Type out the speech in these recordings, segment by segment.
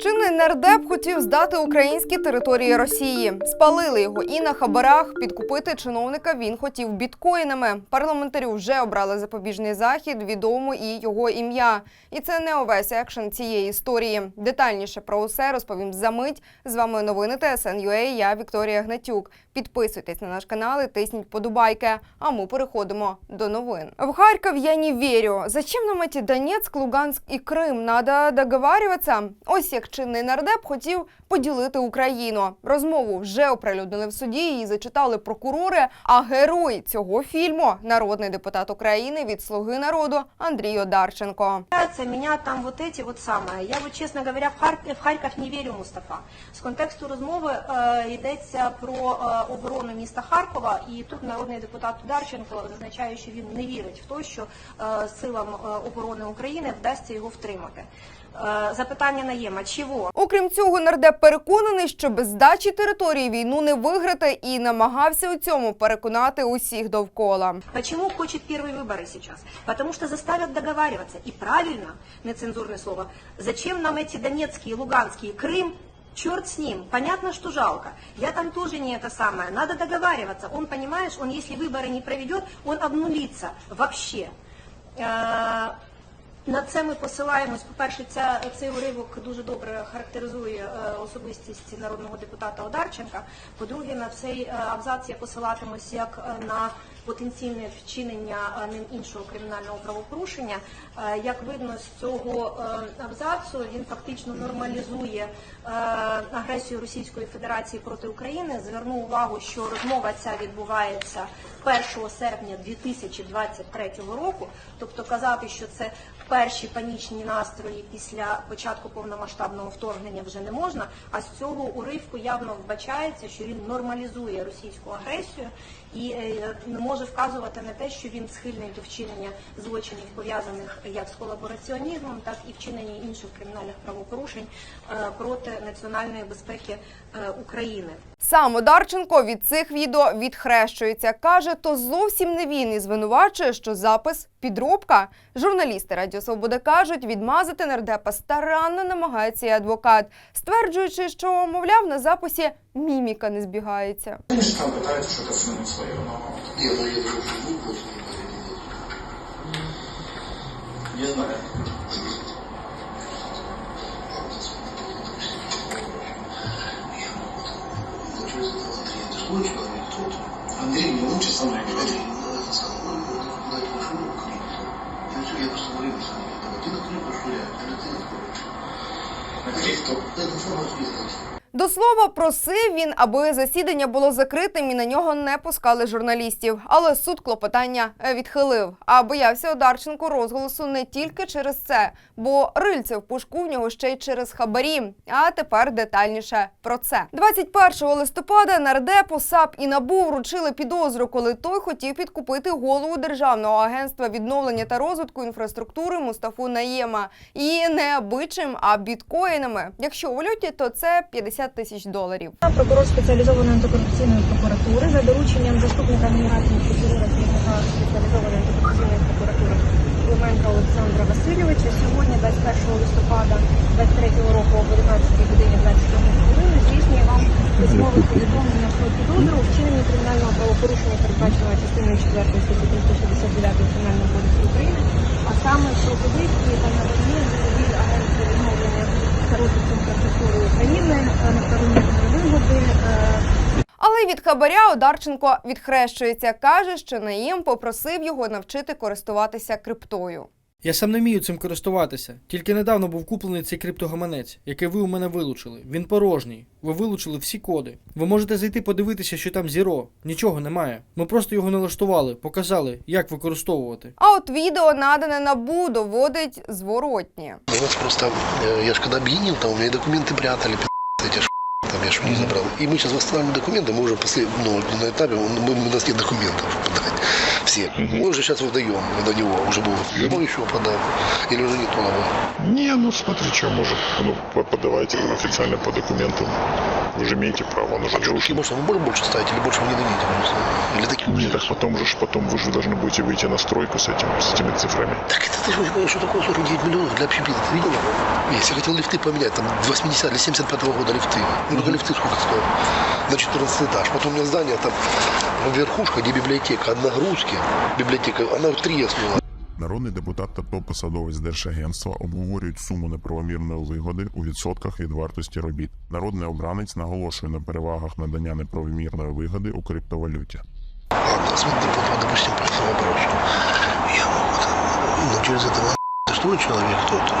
真 Чинний нардеп хотів здати українські території Росії. Спалили його і на хабарах. Підкупити чиновника він хотів біткоїнами. Парламентарю вже обрали запобіжний захід, відомо і його ім'я. І це не увесь екшен цієї історії. Детальніше про усе розповім за мить. З вами новини ТСН.UA, Я Вікторія Гнатюк. Підписуйтесь на наш канал і тисніть подобайки. А ми переходимо до новин. В Харків я не вірю. Зачем нам эти Донецьк, Луганськ і Крим? Надо договарюватися. Ось як чинний нардеп хотів поділити Україну. Розмову вже оприлюднили в суді. Її зачитали прокурори. А герой цього фільму народний депутат України від Слуги народу Андрій Одарченко. Нравится меня там вот эти вот самые. Я вот, чесно говоря, в Харків, в Харків не вірю, Мустафа. З контексту розмови е, йдеться про е, оборону міста Харкова, і тут народний депутат Ударченко зазначає, що він не вірить в те, що е, силам е, оборони України вдасться його втримати. Е, запитання наєма, чого? Окрім цього, нардеп переконаний, що без здачі території війну не виграти і намагався у цьому переконати усіх довкола. Почему хочет первые выборы сейчас? Потому что заставят договариваться. И правильно, нецензурное слово, зачем нам эти Донецкие, Луганские, Крым? Черт с ним, понятно, что жалко. Я там тоже не это самое. Надо договариваться. Он, понимаешь, он если выборы не проведет, он обнулится вообще. на це ми посилаємось. По-перше, ця, цей уривок дуже добре характеризує е, особистість народного депутата Одарченка. По-друге, на цей е, абзац я посилатимусь як е, на потенційне вчинення ним іншого кримінального правопорушення. Як видно з цього абзацу, він фактично нормалізує агресію Російської Федерації проти України. Зверну увагу, що розмова ця відбувається 1 серпня 2023 року. Тобто казати, що це перші панічні настрої після початку повномасштабного вторгнення вже не можна. А з цього уривку явно вбачається, що він нормалізує російську агресію і е, може вказувати на те, що він схильний до вчинення злочинів пов'язаних як з колабораціонізмом, так і вчинення інших кримінальних правопорушень е, проти національної безпеки е, України. Сам Одарченко від цих відео відхрещується. Каже, то зовсім не він і звинувачує, що запис підробка. Журналісти Радіо Свобода кажуть, відмазати нардепа старанно намагається і адвокат, стверджуючи, що, мовляв, на записі міміка не збігається. Там что-то сунуть свое. Не, ну я знаю. этого Андрей? Это свой человек, кто-то. Андрей не лучше со мной Андрей, говорит. ну, это сказал, ну, дать машину, Крым. Я все, я просто говорю с ним. Я Ты на Крым пошуряешь, или ты откроешь. На каких кто? Это форма ответственности. До слова, просив він, аби засідання було закритим і на нього не пускали журналістів. Але суд клопотання е, відхилив. А боявся Одарченко розголосу не тільки через це, бо рильце в пушку в нього ще й через хабарі. А тепер детальніше про це. 21 листопада нардепу САП і НАБУ вручили підозру, коли той хотів підкупити голову Державного агентства відновлення та розвитку інфраструктури Мустафу Наєма. І не абичим, а біткоїнами. Якщо у валюті, то це 50 тисяч доларів. Прокурор спеціалізованої антикорупційної прокуратури за дорученням заступника генерального прокурора спеціалізованої антикорупційної прокуратури Клименка Олександра Васильовича сьогодні, 21 листопада 23 року об 11 годині 21 хвилини здійснює вам письмове повідомлення про підозру у вчиненні кримінального правопорушення, передбаченого частиною 4 статті 369 Кримінального кодексу України, а саме про побитки та надання цивіль агентства відновлення розвитку інфраструктури України е, на вторинні вигоди е, Але від хабаря Одарченко відхрещується. каже, що Наїм попросив його навчити користуватися криптою. Я сам не вмію цим користуватися. Тільки недавно був куплений цей криптогаманець, який ви у мене вилучили. Він порожній. Ви вилучили всі коди. Ви можете зайти подивитися, що там зіро. Нічого немає. Ми просто його налаштували, показали, як використовувати. А от відео надане набу доводить зворотнє. У нас просто, э, я же когда объединил, там у меня и документы прятали, пи***, эти ж там я ж не забрал. И мы сейчас восстанавливаем документы, мы уже после, ну, на этапе, мы, у нас нет документов подать. Все. Мы уже сейчас выдаем до него, уже было. Ну, еще подаем. Или уже не то надо. Не, ну смотри, что может. Ну, по- подавайте официально по документам. Вы же имеете право, он уже А должен. может, вы больше- больше ставить или больше вы не дадите? Или такие Не, так потом же, потом вы же должны будете выйти на стройку с, этим, с этими цифрами. Так это ты же понимаешь, что такое 49 миллионов для общепита. Ты видел? Я хотел лифты поменять, там 80 или 75 года лифты. Ну, только лифты сколько стоят? На 14 этаж. Потом у меня здание, там верхушка, где библиотека, нагрузки. Библиотека, она треснула. Народний депутат та топ-посадовець Держагентства обговорюють суму неправомірної вигоди у відсотках від вартості робіт. Народний обранець наголошує на перевагах надання неправомірної вигоди у криптовалюті. Ладно, смотри, вот, вот, допустим, по этому вопросу. Я могу там, ну, через это ты что человек кто-то?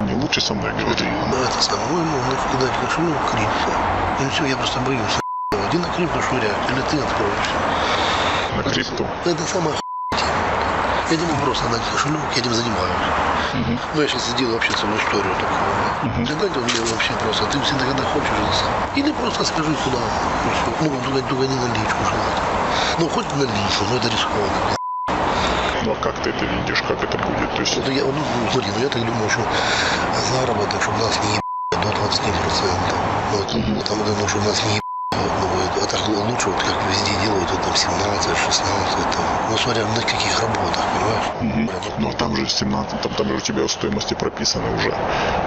Не лучше со мной говори. Ну, это самое, мой мог кидать кошелек крипто. И все, я просто боюсь. Иди на крипто швырять, или ты откроешься. На крипту. Это самая хуйня тема. Я не могу просто дать кошелек, я этим занимаюсь. Ну, я сейчас сделаю вообще целую историю такую. Mm-hmm. Ты мне вообще просто, ты всегда когда хочешь, это сам. Или просто скажи куда. и всё. Ну, только, только не наличку желательно. Ну, хоть наличку, но это рискованно. Ну а как ты это видишь, как это будет? То есть Это я, ну, смотри, ну я так думаю, что заработок, чтобы нас не ебали до 20%. Ну, это, потому что, чтобы нас не ебали, ну, это, это ж лучше, вот как везде делают, вот, там 17, 16, там, ну, смотря на каких работах, понимаешь? Мгм. Прям, Ну а там же 17, там, там же у тебя стоимости прописаны уже.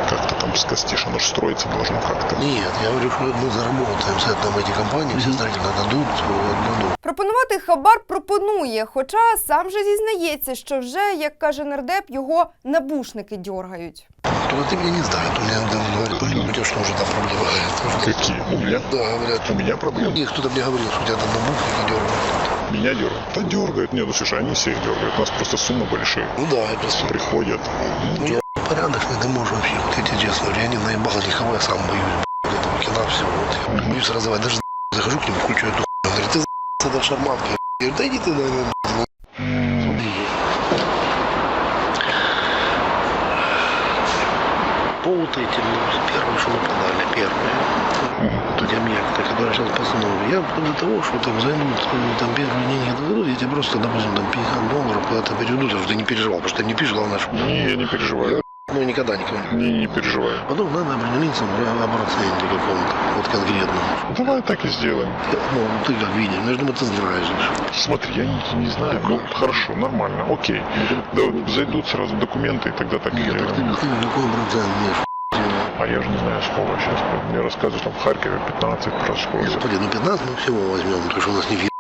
Как ты там скостишь, оно же строиться должно как-то. Нет, я говорю, что мы заработаем с этого эти компании, все строительно дадут, вот, дадут. Пропонувати хабар пропонує, хоча сам же зізнається, що вже, як каже нардеп, його набушники дьоргають. Только ты меня не знаешь, у меня говорят, у тебя что уже там проблемы? Тоже- Какие? У меня? Да, говорят. У меня проблемы. И кто-то мне говорил, что у тебя там набухники дергают. Меня дергают. Да дергают. Нет, ну слушай, они всех дергают. У нас просто суммы большие. Ну да, я просто Приходят. Ну, я порядочный, ты можешь вообще, вот я тебе честно говорю, я не наебал никого, я сам боюсь этого кино, все, вот. Боюсь разрывать, даже захожу к нему, включаю эту хуйню, говорит, ты это шарманка. Я говорю, да иди ты, наверное, Путайте, ну, первое, что нападали, первое. Вот эти объекты, которые сейчас постановили. Я для того, что там займут там первые деньги дадут, я тебе просто, допустим, там 50 долларов куда-то переведу, чтобы ты не переживал, потому что ты не пишешь, главное, что... Не, я не переживаю. Ну, никогда никого не Не, переживаю. Потом надо определиться в проценте каком-то, вот конкретно. Давай так и сделаем. Ну, ты как видишь, между думаю, ты знаешь. Смотри, я не, не знаю. Ну, хорошо, нормально, окей. Да, зайдут сразу документы, и тогда так и Нет, так ты, ты какой процент имеешь? А я же не знаю, сколько сейчас. Мне рассказывают, там в Харькове 15 прошло. Господи, ну 15 мы всего возьмем, потому что у нас не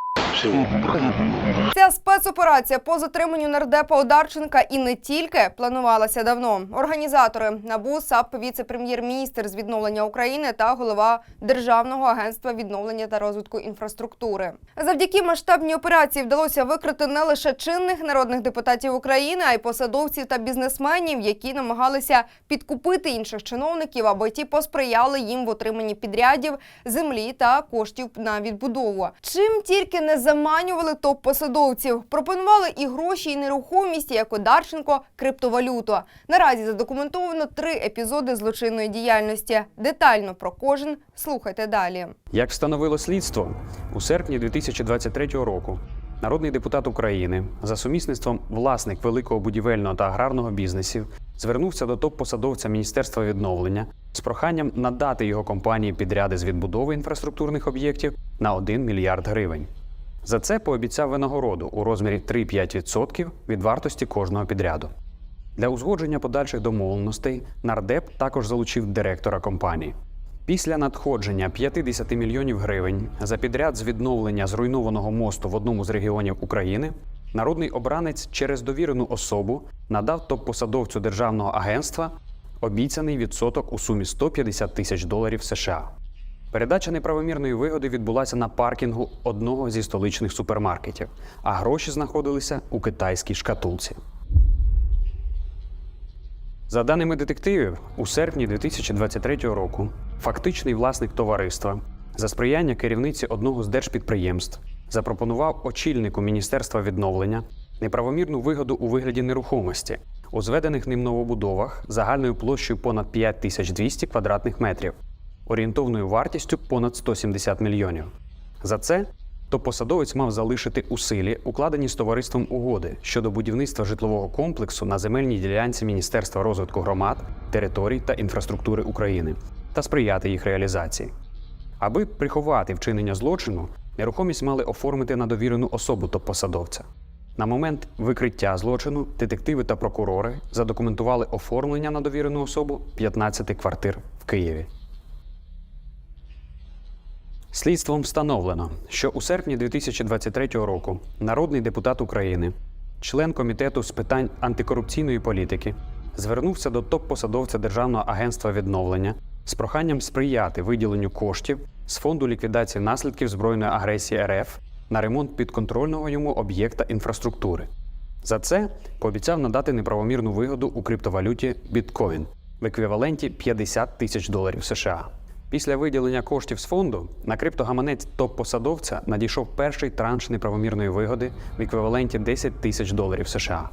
Ця спецоперація по затриманню нардепа Одарченка і не тільки планувалася давно. Організатори НАБУ, САП, віце-прем'єр-міністр з відновлення України та голова Державного агентства відновлення та розвитку інфраструктури. Завдяки масштабній операції вдалося викрити не лише чинних народних депутатів України, а й посадовців та бізнесменів, які намагалися підкупити інших чиновників, аби ті посприяли їм в отриманні підрядів, землі та коштів на відбудову. Чим тільки не заманювали топ-посадовців, пропонували і гроші, і нерухомість, як Одарченко, криптовалюту. Наразі задокументовано три епізоди злочинної діяльності. Детально про кожен слухайте далі. Як встановило слідство, у серпні 2023 року народний депутат України за сумісництвом власник великого будівельного та аграрного бізнесів звернувся до топ-посадовця Міністерства відновлення з проханням надати його компанії підряди з відбудови інфраструктурних об'єктів на 1 мільярд гривень. За це пообіцяв винагороду у розмірі 3-5% від вартості кожного підряду. Для узгодження подальших домовленостей нардеп також залучив директора компанії. Після надходження 50 мільйонів гривень за підряд з відновлення зруйнованого мосту в одному з регіонів України, народний обранець через довірену особу надав топ-посадовцю державного агентства обіцяний відсоток у сумі 150 тисяч доларів США. Передача неправомірної вигоди відбулася на паркінгу одного зі столичних супермаркетів, а гроші знаходилися у китайській шкатулці. За даними детективів, у серпні 2023 року фактичний власник товариства за сприяння керівниці одного з держпідприємств запропонував очільнику Міністерства відновлення неправомірну вигоду у вигляді нерухомості у зведених ним новобудовах загальною площею понад 5200 квадратних метрів, орієнтовною вартістю понад 170 мільйонів. За це то посадовець мав залишити у силі укладені з товариством угоди щодо будівництва житлового комплексу на земельній ділянці Міністерства розвитку громад, територій та інфраструктури України та сприяти їх реалізації. Аби приховати вчинення злочину, нерухомість мали оформити на довірену особу топ-посадовця. На момент викриття злочину детективи та прокурори задокументували оформлення на довірену особу 15 квартир в Києві. Слідством встановлено, що у серпні 2023 року народний депутат України, член комітету з питань антикорупційної політики, звернувся до топ-посадовця Державного агентства відновлення з проханням сприяти виділенню коштів з фонду ліквідації наслідків збройної агресії РФ на ремонт підконтрольного йому об'єкта інфраструктури. За це пообіцяв надати неправомірну вигоду у криптовалюті біткоін в еквіваленті 50 тисяч доларів США. Після виділення коштів з фонду на криптогаманець топ-посадовця надійшов перший транш неправомірної вигоди в еквіваленті 10 тисяч доларів США.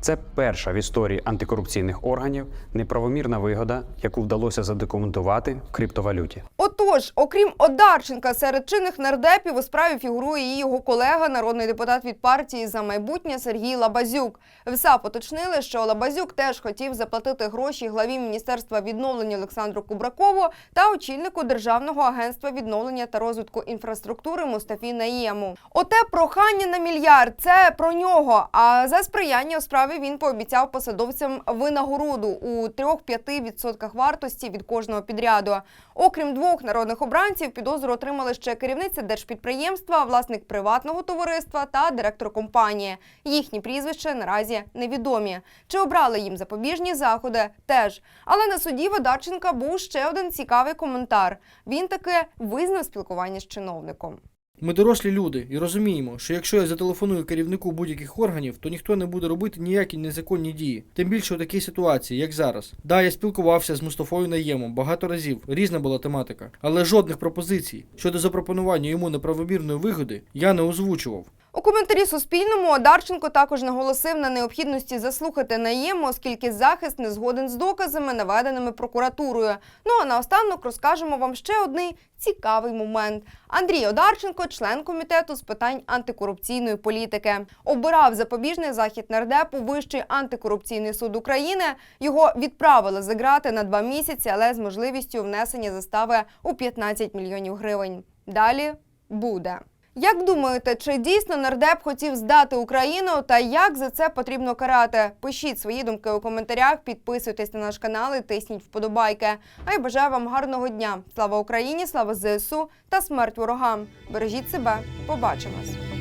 Це перша в історії антикорупційних органів неправомірна вигода, яку вдалося задокументувати в криптовалюті. Отож, окрім Одарченка, серед чинних нардепів у справі фігурує і його колега, народний депутат від партії за майбутнє Сергій Лабазюк. В САП уточнили, що Лабазюк теж хотів заплатити гроші главі міністерства відновлення Олександру Кубракову та очільнику Державного агентства відновлення та розвитку інфраструктури Мустафі Наєму. Оте прохання на мільярд це про нього. А за сприяння у справі він пообіцяв посадовцям винагороду у 3-5% вартості від кожного підряду. Окрім двох народних обранців, підозру отримали ще керівниця держпідприємства, власник приватного товариства та директор компанії. Їхні прізвища наразі невідомі. Чи обрали їм запобіжні заходи? Теж. Але на суді Водарченка був ще один цікавий коментар. Він таки визнав спілкування з чиновником. Ми дорослі люди і розуміємо, що якщо я зателефоную керівнику будь-яких органів, то ніхто не буде робити ніякі незаконні дії. Тим більше у такій ситуації, як зараз. Да, я спілкувався з Мустафою Наємом багато разів, різна була тематика, але жодних пропозицій щодо запропонування йому неправомірної вигоди я не озвучував. У коментарі Суспільному Одарченко також наголосив на необхідності заслухати наєму, оскільки захист не згоден з доказами, наведеними прокуратурою. Ну а наостанок розкажемо вам ще один цікавий момент. Андрій Одарченко, член комітету з питань антикорупційної політики, обирав запобіжний захід нардепу Вищий антикорупційний суд України. Його відправили за грати на два місяці, але з можливістю внесення застави у 15 мільйонів гривень. Далі буде. Як думаєте, чи дійсно нардеп хотів здати Україну та як за це потрібно карати? Пишіть свої думки у коментарях, підписуйтесь на наш канал і тисніть вподобайки. А я бажаю вам гарного дня. Слава Україні, слава ЗСУ та смерть ворогам. Бережіть себе, побачимось.